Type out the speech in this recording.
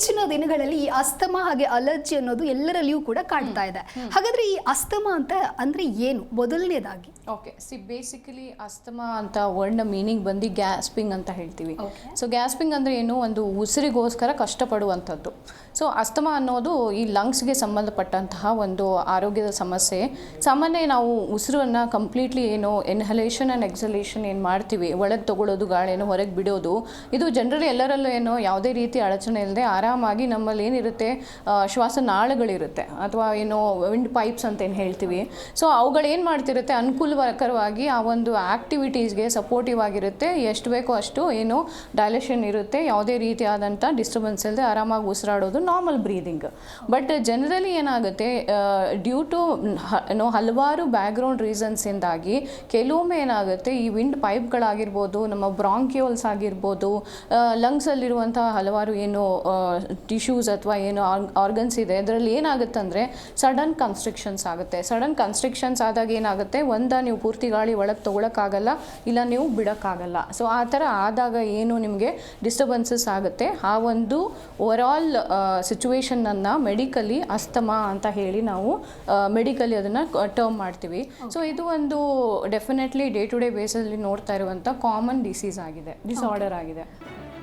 ಇತ್ತೀಚಿನ ದಿನಗಳಲ್ಲಿ ಈ ಅಸ್ತಮ ಹಾಗೆ ಅಲರ್ಜಿ ಅನ್ನೋದು ಎಲ್ಲರಲ್ಲಿಯೂ ಕೂಡ ಕಾಣ್ತಾ ಇದೆ. ಹಾಗಾದ್ರೆ ಈ ಅಸ್ತಮ ಅಂತ ಅಂದ್ರೆ ಏನು? ಮೊದಲನೇದಾಗಿ. ಓಕೆ ಸಿ ಬೇಸಿಕಲಿ ಅಸ್ತಮಾ ಅಂತ ವರ್ಡ್ನ ಮೀನಿಂಗ್ ಬಂದು ಗ್ಯಾಸ್ಪಿಂಗ್ ಅಂತ ಹೇಳ್ತೀವಿ. ಸೊ ಗ್ಯಾಸ್ಪಿಂಗ್ ಅಂದ್ರೆ ಏನು? ಒಂದು ಉಸಿರಿಗೋಸ್ಕರ ಕಷ್ಟಪಡುವಂಥದ್ದು. ಸೊ ಅಸ್ತಮಾ ಅನ್ನೋದು ಈ ಲಂಗ್ಸ್ಗೆ ಸಂಬಂಧಪಟ್ಟಂತಹ ಒಂದು ಆರೋಗ್ಯದ ಸಮಸ್ಯೆ. ಸಾಮಾನ್ಯ ನಾವು ಉಸಿರನ್ನು ಕಂಪ್ಲೀಟ್ಲಿ ಏನು ಎನ್ಹಲೇಷನ್ ಆ್ಯಂಡ್ ಎಕ್ಸಲೇಷನ್ ಏನು ಮಾಡ್ತೀವಿ? ಒಳಗೆ ತಗೊಳ್ಳೋದು ಗಾಳಿಯನ್ನು ಹೊರಗೆ ಬಿಡೋದು. ಇದು ಜನರಲಿ ಎಲ್ಲರಲ್ಲೂ ಏನೋ ಯಾವುದೇ ರೀತಿ ಅಡಚಣೆ ಇಲ್ಲದೆ ಆರಾಮಾಗಿ ನಮ್ಮಲ್ಲಿ ಏನಿರುತ್ತೆ ಶ್ವಾಸನಾಳಗಳಿರುತ್ತೆ ಅಥವಾ ಏನೋ ವಿಂಡ್ ಪೈಪ್ಸ್ ಅಂತ ಏನು ಹೇಳ್ತೀವಿ ಸೊ ಅವುಗಳೇನು ಮಾಡ್ತಿರುತ್ತೆ, ಅನುಕೂಲಕರವಾಗಿ ಆ ಒಂದು ಆ್ಯಕ್ಟಿವಿಟೀಸ್ಗೆ ಸಪೋರ್ಟಿವ್ ಆಗಿರುತ್ತೆ. ಎಷ್ಟು ಬೇಕೋ ಅಷ್ಟು ಏನು ಡೈಲೆಷನ್ ಇರುತ್ತೆ. ಯಾವುದೇ ರೀತಿಯಾದಂಥ ಡಿಸ್ಟರ್ಬೆನ್ಸ್ ಇಲ್ಲದೆ ಆರಾಮಾಗಿ ಉಸಿರಾಡೋದು ನಾರ್ಮಲ್ ಬ್ರೀದಿಂಗ್ ಬಟ್ ಜನರಲಿ ಏನಾಗುತ್ತೆ ಡ್ಯೂ ಟು ಏನೋ ಹಲವಾರು ಬ್ಯಾಕ್ಗ್ರೌಂಡ್ ರೀಸನ್ಸಿಂದಾಗಿ ಕೆಲವೊಮ್ಮೆ ಏನಾಗುತ್ತೆ, ಈ ವಿಂಡ್ ಪೈಪ್ಗಳಾಗಿರ್ಬೋದು ನಮ್ಮ ಬ್ರಾಂಕ್ಯೂಲ್ಸ್ ಆಗಿರ್ಬೋದು ಲಂಗ್ಸಲ್ಲಿರುವಂಥ ಹಲವಾರು ಏನು ಟಿಶ್ಯೂಸ್ ಅಥವಾ ಏನು ಆರ್ಗನ್ಸ್ ಇದೆ ಅದರಲ್ಲಿ ಏನಾಗುತ್ತೆ ಅಂದರೆ ಸಡನ್ ಕನ್ಸ್ಟ್ರಿಕ್ಷನ್ಸ್ ಆಗುತ್ತೆ. ಸಡನ್ ಕನ್ಸ್ಟ್ರಿಕ್ಷನ್ಸ್ ಆದಾಗ ಏನಾಗುತ್ತೆ? ಒಂದ ನೀವು ಪೂರ್ತಿ ಗಾಳಿ ಒಳಗೆ ತೊಗೊಳಕ್ಕಾಗಲ್ಲ ಇಲ್ಲ ನೀವು ಬಿಡೋಕ್ಕಾಗಲ್ಲ. ಸೊ ಆ ಥರ ಆದಾಗ ಏನು ನಿಮಗೆ ಡಿಸ್ಟರ್ಬೆನ್ಸಸ್ ಆಗುತ್ತೆ? ಆ ಒಂದು ಓವರಾಲ್ ಸಿಚುವೇಶನನ್ನು ಮೆಡಿಕಲಿ ಅಸ್ತಮಾ ಅಂತ ಹೇಳಿ ನಾವು ಮೆಡಿಕಲಿ ಅದನ್ನು ಟರ್ಮ್ ಮಾಡ್ತೀವಿ. ಸೊ ಇದು ಒಂದು ಡೆಫಿನೆಟ್ಲಿ ಡೇ ಟು ಡೇ ಬೇಸಲ್ಲಿ ನೋಡ್ತಾ ಇರುವಂಥ ಕಾಮನ್ ಡಿಸೀಸ್ ಆಗಿದೆ ಡಿಸಾರ್ಡರ್ ಆಗಿದೆ.